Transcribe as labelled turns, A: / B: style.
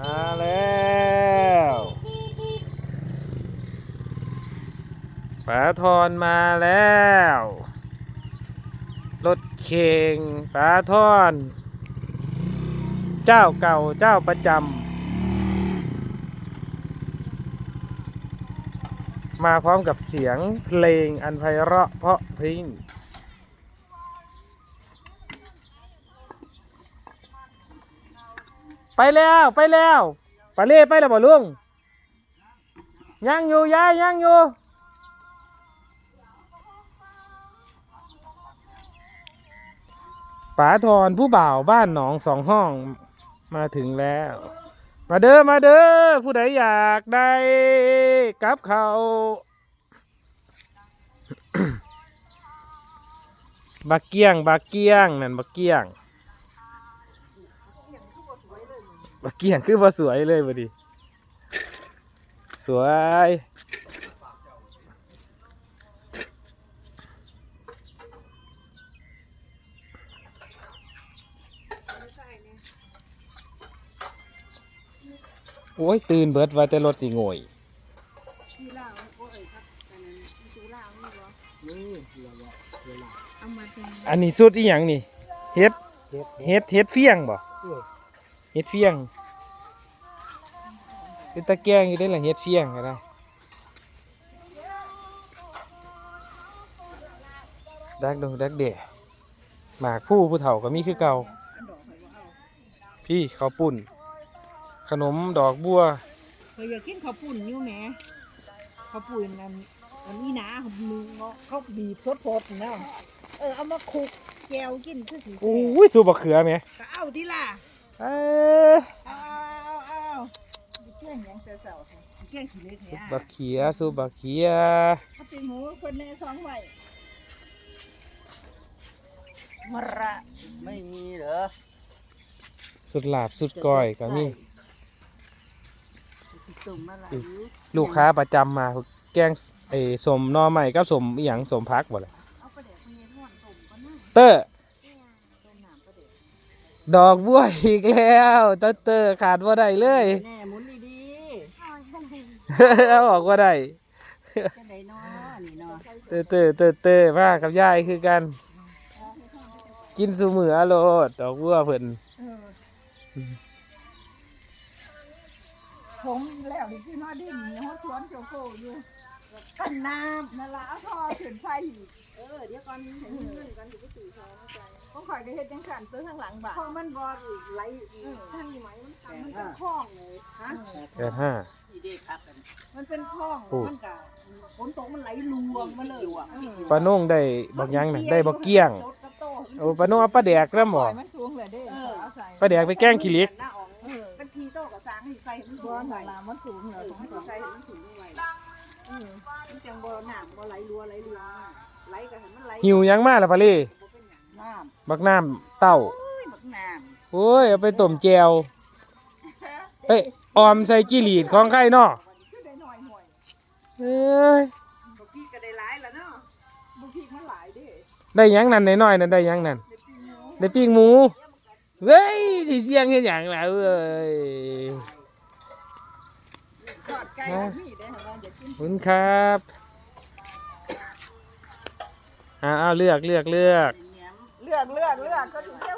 A: มาแล้วป๋าทอนมาแล้วรถเข่งป๋าทอน เจ้าเก่าเจ้าประจำมาพร้อมกับเสียงเพลงอันไพเราะเพราะพริ้ง ไปแล้วไปแล้วปลาเล่ไปแล้วบ่ลุงยังอยู่ยายยังอยู่ป๋าทอนผู้บ่าวบ้านหนองสองห้องมาถึงแล้ว มาเด้อมาเด้อผู้ใดอยากได้กับเขาบักเกี้ยงบักเกี้ยงนั่นบักเกี้ยง บักเกี้ยงคือว่าสวยเลยบ่ดิสวยโอ้ย ตื่นเบิดว่าแต่รถสิโงย
B: ที่ล่างโอ้ยครับอันนั้นมีตู้ล่างนี่บ่
C: นี่เรือวะเรือลา
B: เอามาเป็น
A: อันนี้สุดอีหยังนี่เฮ็ด
C: เฮ็ด
A: เฮ็ดเฮ็ดเฟียงบ่
C: เออ
A: เฮ็ดเฟียงเป็นตะแกรงอยู่ได้ล่ะเฮ็ดเฟียงก็ได้ดักดงดักเดะหมากผู้ผู้เฒ่าก็มีคือเก่า
B: ดอกไผ่บ่เอา
A: พี่ข้าวปุ้นขนมดอกบัว
B: เคยอยากกินข้าวปุ้นอยู่แหมข้าวปุ้นนั่นอันนี้นะมือเงาะเขาบีบสดๆนะเออเอามาคลุกแจวกินคือสิ
A: โอ้ยสูบบักเขือไหม
B: ก็เอาดิล่ะ
A: เอ้ย
B: เอาเอาเอาเกี่ยงหยังแต่เช้าเกี่ยงขี้เล็ก
A: สู
B: เนี่
A: บ
B: ย
A: บักเขียสูบบักเขีย
B: เอาไปหมูคนแน่สองไว้มะระ
C: ไม่มีเหรอ
A: สุดหลาบสุดก้อยก็มี
B: ตุ่มมะระอยู่
A: ลูกค้าประจำมาแกงไอ้สมหนอใหม่กับสมอหย่างสมพักบ่เลย
B: เอาไปเดี๋ยวคุณยายม่วนตุ่มก็น่า
A: เตอร์
B: ต้มน้ำก็เดี๋ยว
A: ดอกบัวอีกแล้วเตอร์เตอร์ขาดว่าได้เลย
B: แน่หมุนดี
A: เอาออกว่าได้
B: ๆจะได้นอนี่เนาะ
A: เตอร์เตอร์เตอร์เตอร์มากับยายคือกัน กินสูมืออโลดดอกบัวเพิ่น
B: ผมแล้วนี่พี่นอดินนี่ฮอดสวนโจโกอยู่กันน้ำนั่นละเอาทอขึ้นไฟอีกเออเดี๋ยวก่อนเห็นเงินกันอยู่ที่สี่ทองใจ ต้องข่อยก็เฮ็ดจังซั่นตัวข้างหลังบ่าพอมันบ่ไหลทางนี้ไหมมันทำมันเป็นคลองเลยฮะ
A: แปดห้า
C: ที่ได้พักกัน
B: มันเป็นคลอง
A: โอ้
B: มันก็ฝนตกมันไหลลวงมาเลยเออ
A: ปลาโน่งได้บักหยังน่ะได้บักเกี้ยงโอ้ปลาโน่งเอาปลาแดกแล้วบ่
B: มันสูงเลยเด้เออเอาใส่
A: ปลาแดกไปแกล้งขี้เหล็ก
B: หน้าอ๋องเออเป็นทีโตกับสางให้ใส่มันบ่หนามันสูงเหรอของใส่มันสูงไว้เออมันจังบ่หนามบ่ไหลรัวไหลเรือไหลก็ให้มันไหล
A: หิวหยังมาล่ะปลาเล่
B: บ่เป็ นหยังน้ำ
A: บักน้ำเต้า
B: เอ้ยบักน้
A: โอ้ย เอาไปต้มแจวไปออมใส่จิหลีดของใครเนาะำ
B: คือได้หน่อยห่วย
A: เอ้ย
B: บ่พี่ก็ได้หลายแล้วเนาะบ่พี่มันหลายเด้
A: ได้หยังนั่นน้อยๆนั่นได้หยังนั่น
B: ได้ปีหมู
A: ได้ปิ้งหมูเว้ยสิเสียงเฮ็ดหยังล่ะเอ้ย
B: ทอดไก่ก็มีเด้ว่าอย่ากิน
A: ขอบคุณครับอ่าเอาเลือกเลือกเลือก
B: เลือกเลือกเลือกก็ถึงเที่ยว